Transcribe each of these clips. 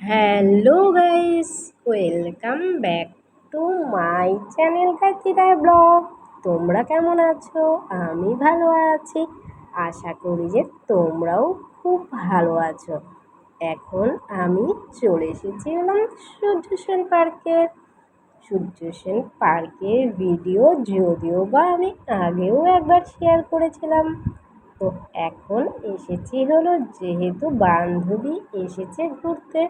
Hello guys welcome back to my channel কাকিরা blog তোমরা কেমন আছো? আমি ভালো আছি। আশা করি যে তোমরাও খুব ভালো আছো। এখন আমি চলে এসেছি হলাম সূর্য সেন পার্কে পার্কের ভিডিও যদিও বা আমি আগেও একবার শেয়ার করেছিলাম। তো এখন এসেছি হলো যেহেতু বান্ধবী এসেছে ঘুরতে।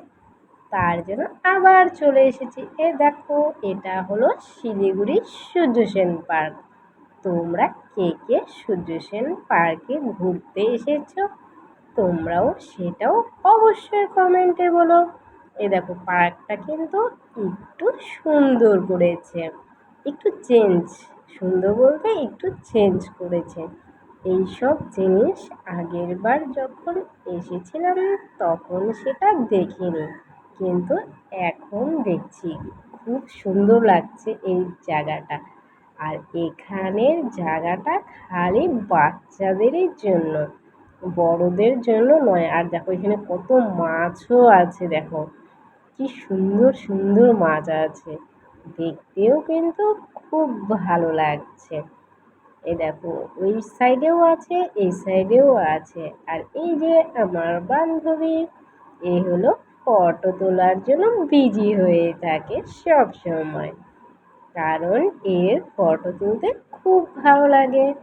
তার জন্য আবার চলে এসেছি। এ দেখো, এটা হলো শিলিগুড়ি সূর্য সেন পার্ক। তোমরা কে কে সূর্য সেন পার্কে ঘুরতে এসেছ, তোমরাও সেটাও অবশ্যই কমেন্টে বলো। এ দেখো, পার্কটা কিন্তু একটু সুন্দর করেছে, একটু চেঞ্জ, সুন্দর বলতে একটু চেঞ্জ করেছে। এইসব জিনিস আগের বার যখন এসেছিলাম, তখন সেটা দেখিনি। কিন্তু এখন দেখছি খুব সুন্দর লাগছে এই জায়গাটা। আর এখানের জায়গাটা খালি বাচ্চাদেরই জন্য, বড়দের জন্য নয়। আর দেখো, এখানে কত মাছও আছে, দেখো। কি সুন্দর সুন্দর মাছ আছে। দেখতেও কিন্তু খুব ভালো লাগছে। এ দেখো, ওই সাইডেও আছে, এই সাইডেও আছে। আর এই যে আমার বান্ধবী, এ হলো ফটো তোলার জন্য বিজি হয়ে থাকে সব সময়। কারণ এর ফটো তুলতে খুব ভালো লাগে।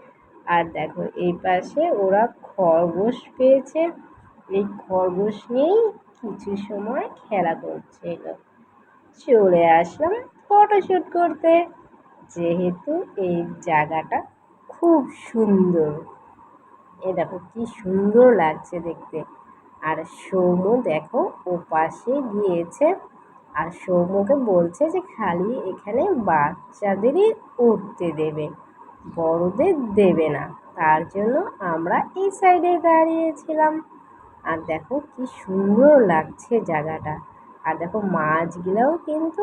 আর দেখো, এই পাশে ওরা খরগোশ পেয়েছে। এই খরগোশ নিয়েই কিছু সময় খেলা করছিল। চলে আসলাম ফটোশ্যুট করতে। যেহেতু এই জায়গাটা খুব সুন্দর। এ দেখো, কি সুন্দর লাগছে দেখতে। আর সৌম্য দেখো ও পাশে গিয়েছে। আর সৌম্যকে বলছে যে, খালি এখানে বাচ্চাদেরই উঠতে দেবে, বড়দের দেবে না। তার জন্য আমরা এই সাইডে দাঁড়িয়েছিলাম। আর দেখো কি সুন্দর লাগছে জায়গাটা। আর দেখো মাছগুলোও কিন্তু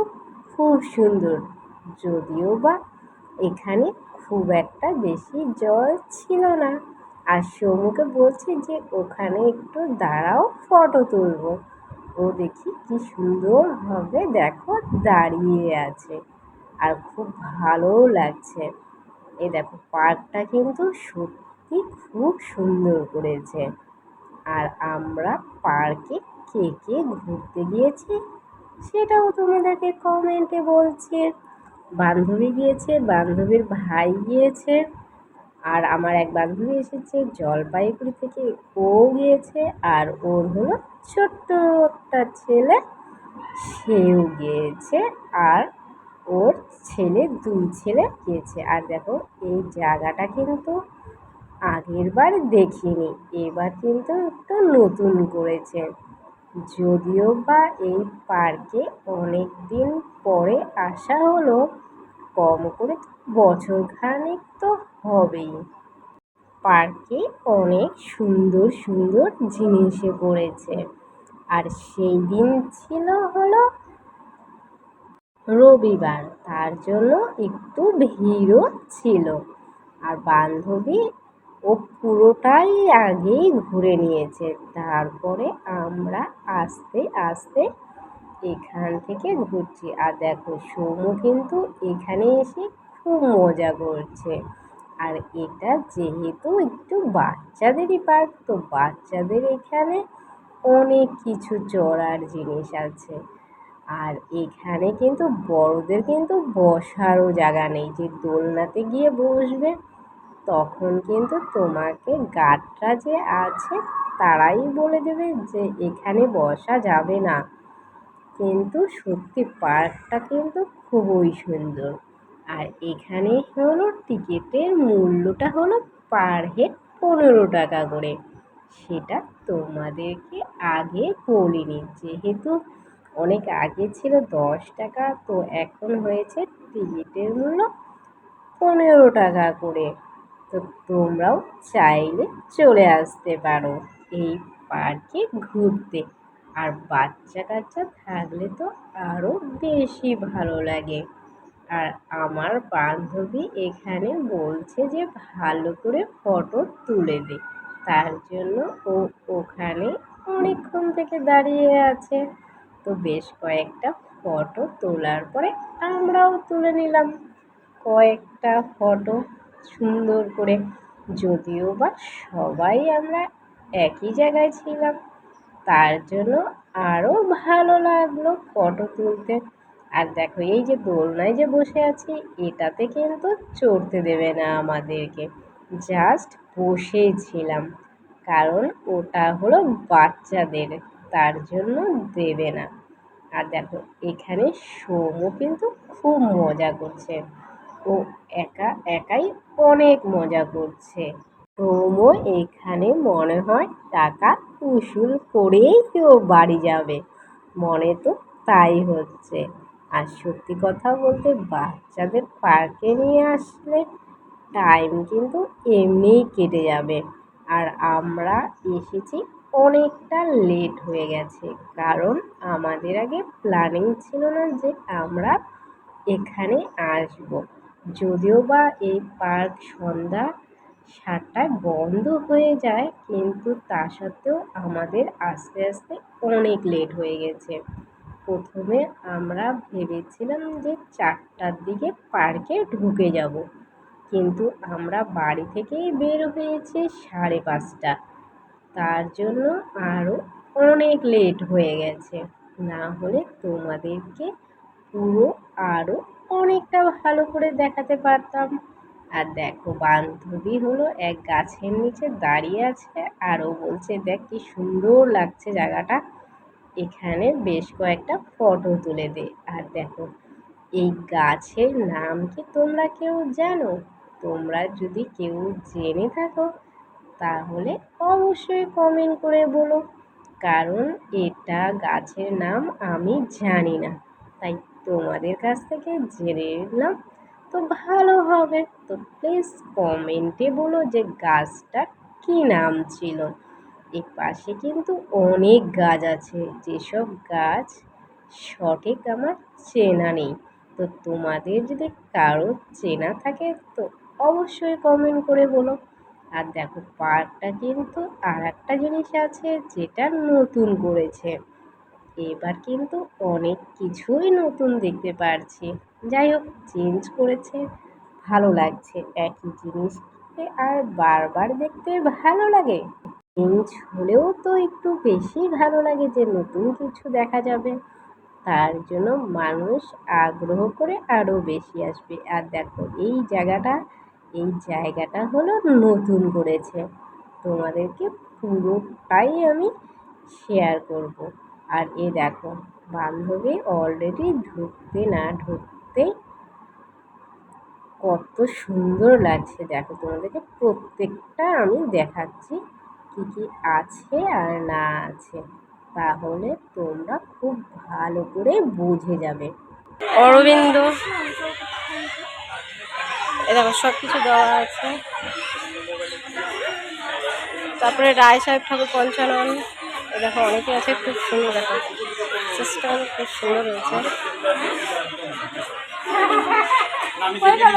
খুব সুন্দর। যদিও বা এখানে খুব একটা বেশি জল ছিল না। আর সৌমুকে বলছে যে ওখানে একটু দাঁড়াও ফটো তুলবো। ও দেখি কি সুন্দরভাবে দেখো দাঁড়িয়ে আছে। আর খুব ভালোও লাগছে। এ দেখো, পার্কটা কিন্তু সত্যি খুব সুন্দর করেছে। আর আমরা পার্কে কে কে ঘুরতে গিয়েছি সেটাও তোমাদেরকে কমেন্টে বলছে। বান্ধবী গিয়েছে, বান্ধবীর ভাই গিয়েছে। আর আমার এক বান্ধবী এসেছে জলপাইগুড়ি থেকে। ও গিয়েছে আর ওর হলো ছোট্ট একটা ছেলে। সেও গিয়েছে আর ওর ছেলে, দুই ছেলে গিয়েছে। আর দেখো, এই জায়গাটা কিন্তু আগের বার দেখিনি, এবার কিন্তু একটু নতুন করেছে। যদিও বা এই পার্কে অনেক দিন পরে আসা হলো কম করে বছর খানেক তো হবেই। পার্কে অনেক সুন্দর সুন্দর জিনিসে পড়েছে। আর সেই দিন ছিল হলো রবিবার, তার জন্য একটু ভিড়ও ছিল। আর বান্ধবী ও পুরোটাই আগেই ঘুরে নিয়েছে। তারপরে আমরা আস্তে আস্তে এখান থেকে ঘুরছি। আর দেখো সৌম্য কিন্তু এখানে এসে খুব মজা করছে। আর এটা যেহেতু একটু বাচ্চাদেরই পার্ক তো বাচ্চাদের এখানে অনেক কিছু চড়ার জিনিস আছে। আর এখানে কিন্তু বড়দের কিন্তু বসারও জায়গা নেই। যে দোলনাতে গিয়ে বসবে, তখন কিন্তু তোমাকে গার্ডরা যে আছে, তারাই বলে দেবে যে এখানে বসা যাবে না। কিন্তু সত্যি পার্কটা কিন্তু খুবই সুন্দর। আর এখানে হলো টিকিটের মূল্যটা হলো পার হেড পনেরো টাকা করে। সেটা তোমাদেরকে আগে বলিনি যেহেতু অনেক আগে ছিল দশ টাকা, তো এখন হয়েছে টিকিটের মূল্য পনেরো টাকা করে। তো তোমরাও চাইলে চলে আসতে পারো এই পার্কে ঘুরতে। আর বাচ্চা কাচ্চা থাকলে তো আরও বেশি ভালো লাগে। আর আমার বান্ধবী এখানে বলছে যে ভালো করে ফটো তুলে দে। তার জন্য ও ওখানে অনেকক্ষণ থেকে দাঁড়িয়ে আছে। তো বেশ কয়েকটা ফটো তোলার পরে আমরাও তুলে নিলাম। কয়েকটা ফটো সুন্দর করে। যদিও বা সবাই আমরা একই জায়গায় ছিলাম। তার জন্য আরও ভালো লাগল ফটো তুলতে। আর দেখো, এই যে দোলনায় যে বসে আছি, এটাতে কিন্তু চড়তে দেবে না আমাদেরকে। জাস্ট বসেছিলাম, কারণ ওটা হলো বাচ্চাদের, তার জন্য দেবে না। আর দেখো, এখানে সোমও কিন্তু খুব মজা করছে। ও একা একাই অনেক মজা করছে। সোমও এখানে মনে হয় টাকা উসুল করেই কেউ বাড়ি যাবে। মনে তো তাই হচ্ছে। আর সত্যি কথা বলতে বাচ্চাদের পার্কে নিয়ে আসলে টাইম কিন্তু এমনিই কেটে যাবে। আর আমরা এসেছি অনেকটা লেট হয়ে গেছে। কারণ আমাদের আগে প্ল্যানিং ছিল না যে আমরা এখানে আসব। যদিও বা এই পার্ক সন্ধ্যা সাতটায় বন্ধ হয়ে যায়, কিন্তু তা সত্ত্বেও আমাদের আস্তে আস্তে অনেক লেট হয়ে গেছে। প্রথমে আমরা ভেবেছিলাম যে চারটার দিকে পার্কে ঢুকে যাব, কিন্তু আমরা বাড়ি থেকেই বের হয়েছি সাড়ে পাঁচটা। তার জন্য আরও অনেক লেট হয়ে গেছে। না হলে তোমাদেরকে পুরো আরও অনেকটা ভালো করে দেখাতে পারতাম। আর দেখো, বান্ধবী হলো এক গাছের নিচে দাঁড়িয়ে আছে আর ও বলছে, দেখ কি সুন্দর লাগছে জায়গাটা। এখানে বেশ কয়েকটা ফটো তুলে দে। আর দেখো, এই গাছের নাম কি তোমরা কেউ জানো? তোমরা যদি কেউ জেনে থাকো, তাহলে অবশ্যই কমেন্ট করে বলো। কারণ এটা গাছের নাম আমি জানি না। তাই তোমাদের কাছ থেকে জেনে নিলাম তো ভালো হবে। তো প্লিজ কমেন্টে বলো যে গাছটা কী নাম ছিল। এর পাশে কিন্তু অনেক গাছ আছে। যেসব গাছ সঠিক আমার চেনা নেই। তো তোমাদের যদি কারও চেনা থাকে তো অবশ্যই কমেন্ট করে বলো। আর দেখো পার্কটা কিন্তু আর একটা জিনিস আছে যেটা নতুন করেছে। এবার কিন্তু অনেক কিছুই নতুন দেখতে পারছি। যাই হোক চেঞ্জ করেছে, ভালো লাগছে একই জিনিসকে আর বারবার দেখতে ভালো লাগে। চেঞ্জ হলেও তো একটু বেশি ভালো লাগে যে নতুন কিছু দেখা যাবে। তার জন্য মানুষ আগ্রহ করে আরও বেশি আসবে। আর দেখো, এই জায়গাটা এই জায়গাটা হলো নতুন করেছে। তোমাদেরকে পুরোটাই আমি শেয়ার করব। আর এ দেখো, বান্ধবী অলরেডি ঢুকতে না, ঢুকতে কত সুন্দর লাগছে। দেখো, তোমাদেরকে প্রত্যেকটা আমি দেখাচ্ছি কী কী আছে আর না আছে। তাহলে তোমরা খুব ভালো করে বুঝে যাবে। অরবিন্দ দেখো সব কিছু দেওয়া আছে। তারপরে রায় সাহেব ঠাকুর পঞ্চানন। দেখো অনেকে আছে খুব সুন্দর দেখো। সিস্টেম খুব সুন্দর হয়েছে।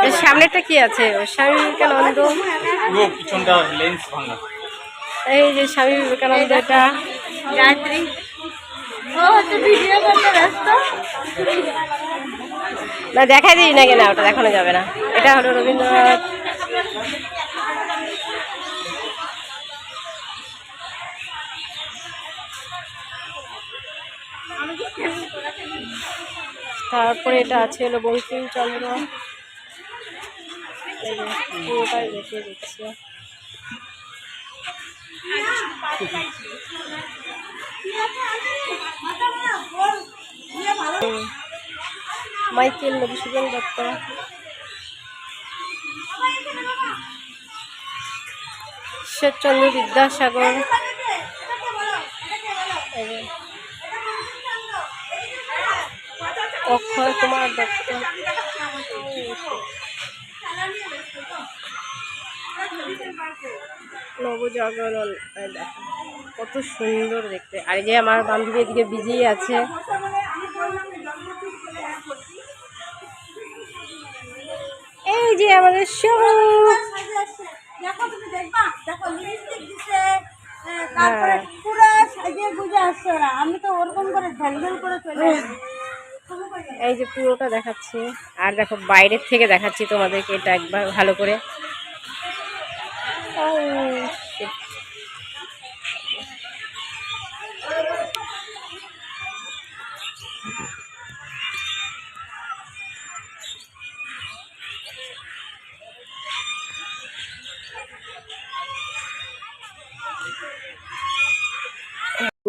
এর সামনেটা কি আছে? স্বামী বিবেকানন্দ। এই যে স্বামী বিবেকানন্দ এটা। গায়ত্রী। ও তো ভিডিও করতে ব্যস্ত। না দেখাই দিই না কেন ওটা দেখানো যাবে না। এটা হলো রবীন্দ্রনাথ তারপরে এটা আছে হলো বঙ্কিমচন্দ্র। পুরোটাই দেখিয়ে দিচ্ছে। মাইকেল মধুসূদন দত্ত ঈশ্বরচন্দ্র বিদ্যাসাগর এই যে অক্ষয় কুমার দত্ত। নবজাগরণ দেখো, কত সুন্দর দেখতে। আর এই যে আমার বান্ধবী এদিকে বিজি আছে। এই যে আমাদের সবুজ দেখো তুমি দেখবা? দেখো লিপস্টিক দিছে তারপরে হ্যাঁ। পুরো সাজিয়ে গুজে আসছে ওরা। আমি তো ওরকম করে ঢেল করে চলে এই যে পুরোটা দেখাচ্ছে। আর দেখো, বাইরের থেকে দেখাচ্ছি তোমাদেরকে এটা একবার ভালো করে।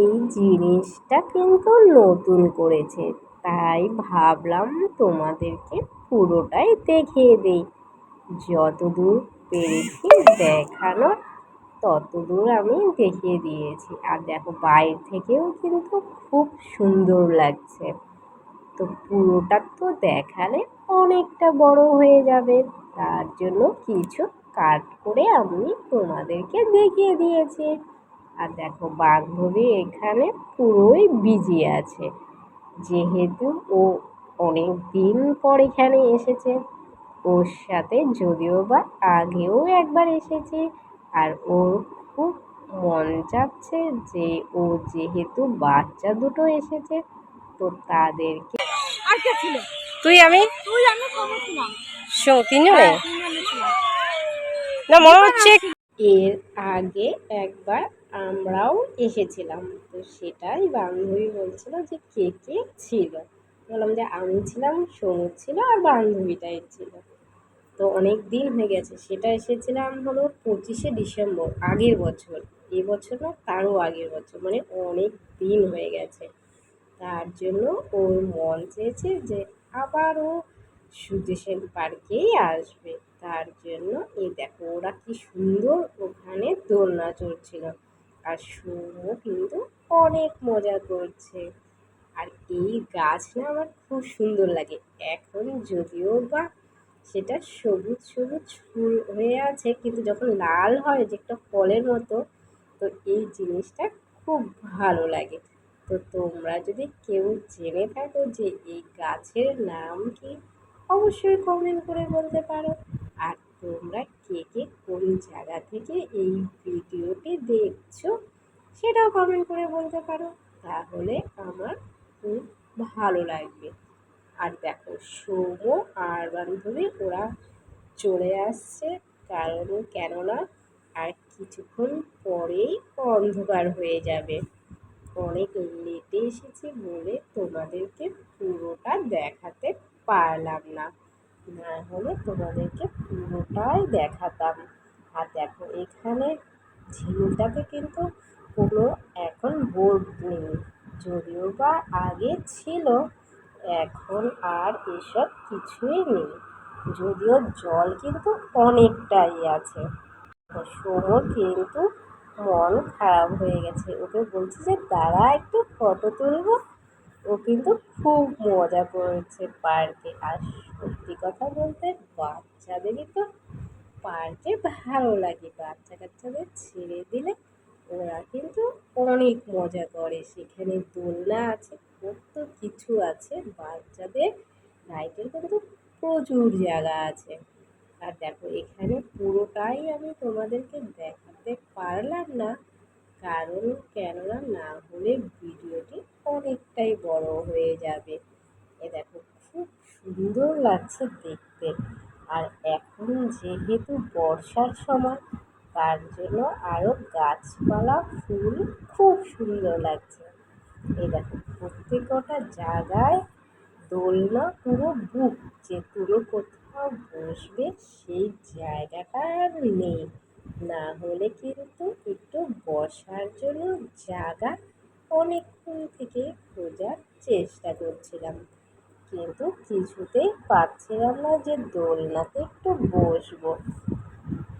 এই জিনিসটা কিন্তু নতুন করেছে। তাই ভাবলাম তোমাদেরকে পুরোটাই দেখিয়ে দেই। যতদূর পেরেছি দেখানো, ততদূর আমি দেখিয়ে দিয়েছি। আর দেখো, বাইরে থেকেও কিন্তু খুব সুন্দর লাগছে। তো পুরোটা তো দেখালে অনেকটা বড় হয়ে যাবে। তার জন্য কিছু কাট করে আমি তোমাদেরকে দেখিয়ে দিয়েছি। আর দেখো, বান্ধবী এখানে পুরোই বিজি আছে। যেহেতু ও অনেক দিন পর এখানে এসেছে। ওর সাথে যদিও বা আগেও একবার এসেছে। আর ওর খুব মন চাচ্ছে যে ও যেহেতু বাচ্চা দুটো এসেছে তো তাদেরকে আর কে ছিল? তুই আমি? তুই আমি ছিলাম। তিনজনে? তিনজনে না মনে হচ্ছে এর আগে একবার আমরাও এসেছিলাম। তো সেটাই বান্ধবী বলছিল যে কে কে ছিল? বললাম যে আমি ছিলাম সমুদ ছিল আর বান্ধবীটাই ছিল। তো অনেক দিন হয়ে গেছে, সেটা এসেছিলাম হলো পঁচিশে ডিসেম্বর, আগের বছর। এবছর না, তারও আগের বছর মানে অনেক দিন হয়ে গেছে। তার জন্য ওর মন চেয়েছে যে আবারও সুদেশের পার্কেই আসবে। তার জন্য, এই দেখো ওরা কি সুন্দর ওখানে দোলনা চড়ছিল। আর সুমো কিন্তু অনেক মজা করছে। আর এই গাছ না আমার খুব সুন্দর লাগে। এখন যদিও বা সেটা সবুজ সবুজ ফুল হয়ে আছে, কিন্তু যখন লাল হয় যে একটা ফলের মতো, তো এই জিনিসটা খুব ভালো লাগে। তো তোমরা যদি কেউ জেনে থাকো যে এই গাছের নাম কি, অবশ্যই কমেন্ট করে বলতে পারো। আর তোমরা কে কে কোন জায়গা থেকে এই ভিডিওটি দেখছ সেটাও কমেন্ট করে বলতে পারো। তাহলে আমার খুব ভালো লাগবে। আর দেখো সৌম আর বান্ধবী, ওরা চলে আসছে। কারণ কেননা আর কিছুক্ষণ পরেই অন্ধকার হয়ে যাবে। অনেক লেটে এসেছি বলে তোমাদেরকে পুরোটা দেখাতে পারলাম না। না হলে তোমাদেরকে পুরোটাই দেখাতাম। আর দেখো, এখানে ঝিলটাতে কিন্তু কোনো এখন বোর্ড নেই। যদিও বা আগে ছিল, এখন আর এসব কিছুই নেই। যদিও জল কিন্তু অনেকটাই আছে। সমর কিন্তু মন খারাপ হয়ে গেছে। ওকে বলছি যে, দাঁড়া, একটু ফটো তুলবো। ও কিন্তু খুব মজা করেছে পার্কে। আর সত্যি কথা বলতে বাচ্চাদেরই তো পার্কে ভালো লাগে। বাচ্চা কাচ্চাদের ছেড়ে দিলে ওরা কিন্তু অনেক মজা করে। সেখানে দোলনা আছে, কত কিছু আছে। বাচ্চাদের রাইডের কিন্তু প্রচুর জায়গা আছে। আর দেখো, এখানে পুরোটাই আমি তোমাদেরকে দেখাতে পারলাম না। কারণ কেননা না হলে ভিডিওটি অনেকটাই বড় হয়ে যাবে। এ দেখো সুন্দর লাগছে দেখতে। আর এখন যেহেতু বর্ষার সময়, তার জন্য আরও গাছপালা, ফুল খুব সুন্দর লাগছে। এই দেখো প্রত্যেকটা জায়গায় দোলনা পুরো বুক যে তুমি কোথাও বসবে সেই জায়গাটা আর নেই। না হলে কিন্তু একটু বসার জন্য জায়গা অনেকক্ষণ থেকে খোঁজার চেষ্টা করছিলাম। কিন্তু কিছুতেই পাচ্ছিলাম না যে দোলনাতে একটু বসবো।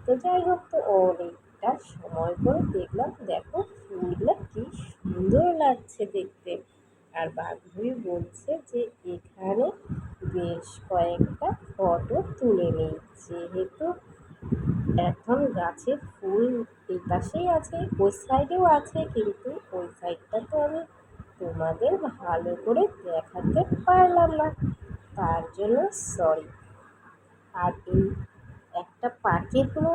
তো যাই হোক, তো অনেকটা সময় পরে দেখলাম, দেখো ফুলগুলো কি সুন্দর লাগছে দেখতে। আর বান্ধবী বলছে যে এখানে বেশ কয়েকটা ফটো তুলে নিই যেহেতু এখন গাছের ফুল এই পাশেই আছে, ওই সাইডেও আছে, কিন্তু ওই সাইডটা তো আমি তোমাদের ভালো করে দেখাতে পারলাম না। তার জন্য সরি আর এই একটা পার্কে কোনো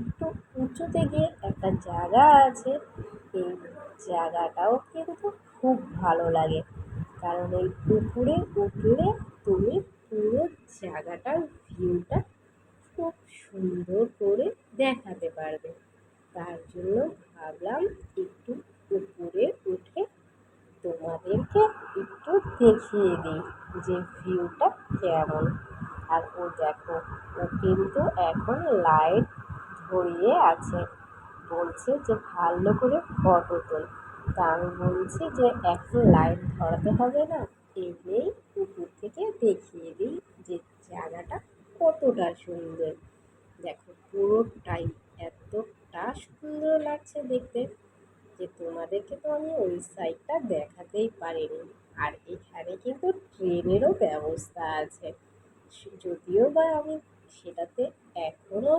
একটু উঁচুতে গিয়ে একটা জায়গা আছে, এই জায়গাটাও কিন্তু খুব ভালো লাগে। কারণ এই পুকুরে উঠলে তুমি পুরো জায়গাটার ভিউটা খুব সুন্দর করে দেখাতে পারবে। তার জন্য ভাবলাম একটু উপরে উঠে তোমাদেরকে একটু দেখিয়ে দিই যে ভিউটা কেমন। আর ও দেখো, ও কিন্তু এখন লাইট ধরিয়ে আছে। বলছে যে ভালো করে ফটো তোল। তা আমি বলছি যে এখন লাইট ধরাতে হবে না। এমনি উপর থেকে দেখিয়ে দিই যে জায়গাটা কতটা সুন্দর। দেখো পুরোটাই এতটা সুন্দর লাগছে দেখতে। যে তোমাদেরকে তো আমি ওই সাইডটা দেখাতেই পারিনি। আর এখানে কিন্তু ট্রেনেরও ব্যবস্থা আছে। যদিও বা আমি সেটাতে এখনও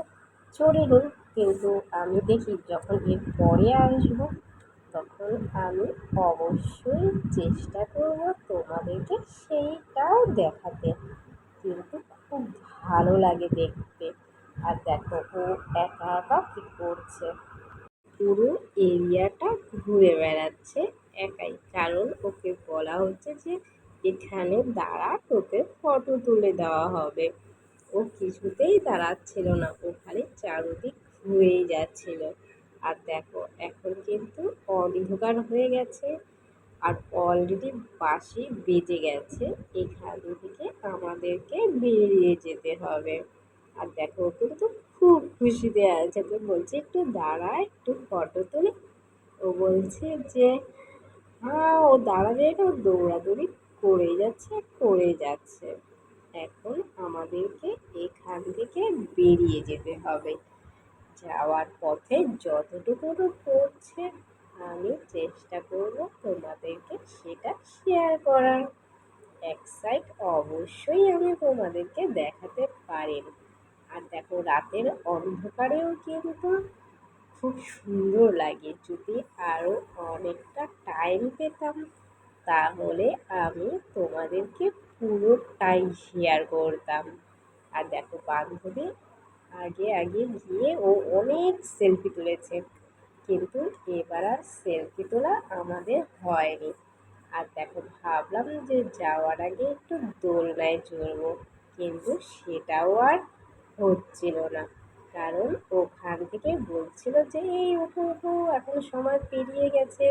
চড়িনি, কিন্তু আমি দেখি যখন এর পরে আসব, তখন আমি অবশ্যই চেষ্টা করব তোমাদেরকে সেইটাও দেখাতে। কিন্তু খুব ভালো লাগে দেখতে। আর দেখো ও একা একা কী করছে। পুরো এরিয়াটা ঘুরে বেড়াচ্ছে একাই। কারণ ওকে বলা হচ্ছে যে এখানে দাঁড়া, তোকে ফটো তুলে দেওয়া হবে। ও কিছুতেই দাঁড়াচ্ছিল না ও খালি চারদিক ঘুরেই যাচ্ছিল। আর দেখো, এখন কিন্তু অন্ধকার হয়ে গেছে আর অলরেডি বাসি বেজে গেছে। এখান থেকে আমাদেরকে বেরিয়ে যেতে হবে। আর দেখো ও তো খুব খুশি খুশিতে আছে তো বলছে, একটু দাঁড়া, একটু ফটো তুলি। ও বলছে যে হ্যাঁ ও দাঁড়াবে ও দৌড়াদৌড়ি করে যাচ্ছে করে যাচ্ছে। এখন আমাদেরকে এখান থেকে বেরিয়ে যেতে হবে। যাওয়ার পথে যতটুকু পড়ছে, আমি চেষ্টা করব তোমাদেরকে সেটা শেয়ার করার। এক সাইড অবশ্যই আমি তোমাদেরকে দেখাতে পারি। আর দেখো রাতের অন্ধকারেও কিন্তু খুব সুন্দর লাগে। যদি আরও অনেকটা টাইম পেতাম, তাহলে আমি তোমাদেরকে পুরোটাই শেয়ার করতাম। আর দেখো বান্ধবী আগে আগে গিয়ে ও অনেক সেলফি তুলেছে, কিন্তু এবার আর সেলফি তোলা আমাদের হয়নি। আর দেখো ভাবলাম যে যাওয়ার আগে একটু দোলনায় চড়বো, কিন্তু সেটাও আর হচ্ছিল না। কারণ ওখান থেকে বলছিল যে, এই ওঠো ওঠো, এখন সময় পেরিয়ে গেছে।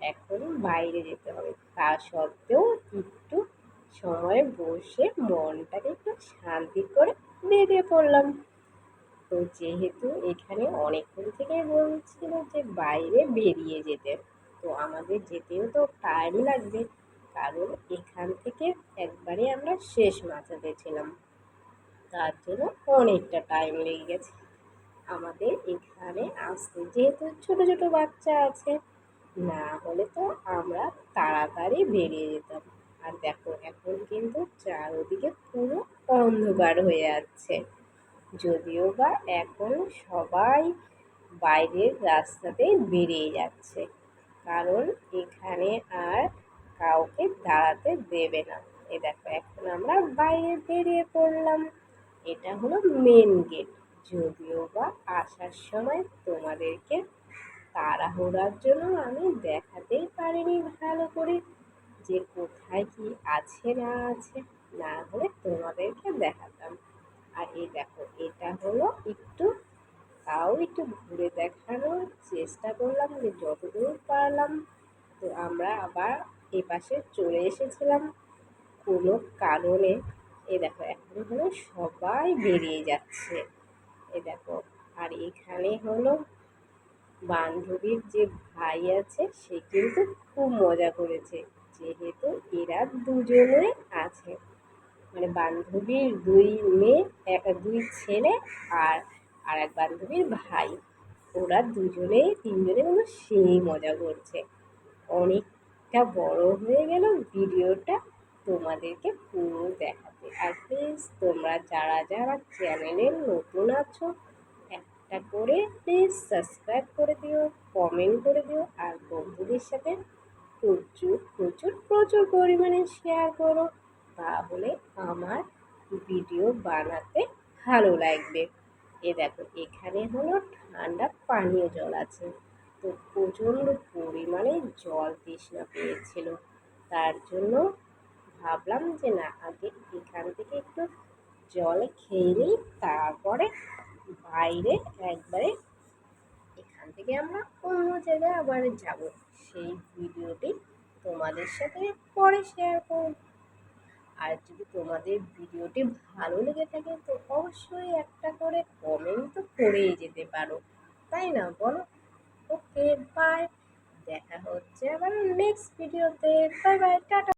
এখন বাইরে যেতে হবে। তা সত্ত্বেও একটু সময় বসে মনটাকে একটু শান্তি করে বেরিয়ে পড়লাম। তো যেহেতু এখানে অনেকক্ষণ থেকে বলছিল যে, বাইরে বেরিয়ে যেতে। তো আমাদের যেতেও তো টাইম লাগবে। কারণ এখান থেকে একবারে আমরা শেষ মাথাতে ছিলাম। তার জন্য অনেকটা টাইম লেগে গেছে। আমাদের এখানে আসতে যেহেতু ছোটো ছোটো বাচ্চা আছে, না হলে তো আমরা তাড়াতাড়ি বেরিয়ে যেতাম। আর দেখো, এখন কিন্তু চারদিকে পুরো অন্ধকার হয়ে যাচ্ছে। যদিও বা এখন সবাই বাইরের রাস্তাতেই বেরিয়ে যাচ্ছে, কারণ এখানে আর কাউকে দাঁড়াতে দেবে না। এ দেখো, এখন আমরা বাইরে বেরিয়ে পড়লাম। এটা হলো মেন গেট যদিও বা আসার সময় তোমাদেরকে তাড়াহুড়ার জন্য আমি দেখাতেই পারিনি ভালো করে যে কোথায় কি আছে না আছে, না হলে তোমাদেরকে দেখাতাম। আর এই দেখো, এটা হলো একটু, তাও একটু ঘুরে দেখানোর চেষ্টা করলাম যে যতদূর পারলাম। তো আমরা আবার এপাশে চলে এসেছিলাম কোনো কারণে। এ দেখো, এখন হলো সবাই বেরিয়ে যাচ্ছে। এ দেখো, আর এখানে হলো বান্ধবীর যে ভাই আছে, সে কিন্তু খুব মজা করেছে। যেহেতু এরা দুজনে আছে। মানে বান্ধবীর দুই মেয়ে, এক, দুই ছেলে আর আর এক বান্ধবীর ভাই। ওরা দুজনেই, তিনজনে কিন্তু সেই মজা করছে। অনেকটা বড় হয়ে গেল ভিডিওটা। তোমাদেরকে পুরো দেখাতে আর প্লিজ তোমরা যারা যারা চ্যানেলে নতুন আছো, একটা করে প্লিজ সাবস্ক্রাইব করে দিও কমেন্ট করে দিও, আর বন্ধুদের সাথে প্রচুর প্রচুর প্রচুর পরিমাণে শেয়ার করো। তাহলে আমার ভিডিও বানাতে ভালো লাগবে। এ দেখো, এখানে হলো ঠান্ডা পানীয় জল আছে। তো প্রচণ্ড পরিমাণে জল তৃষ্ণা পেয়েছিল। তার জন্য ভাবলাম যে না, আগে এখান থেকে একটু জল খেয়ে নিই, তারপরে বাইরে একবারে এখান থেকে আমরা অন্য জায়গায় আবার যাব। সেই ভিডিওটি তোমাদের সাথে পরে শেয়ার করব। আর যদি তোমাদের ভিডিওটি ভালো লেগে থাকে, তো অবশ্যই একটা করে কমেন্ট তো করেই যেতে পারো। তাই না বলো? ওকে বাই দেখা হচ্ছে আবার নেক্সট ভিডিওতে বাই বাই টাটা।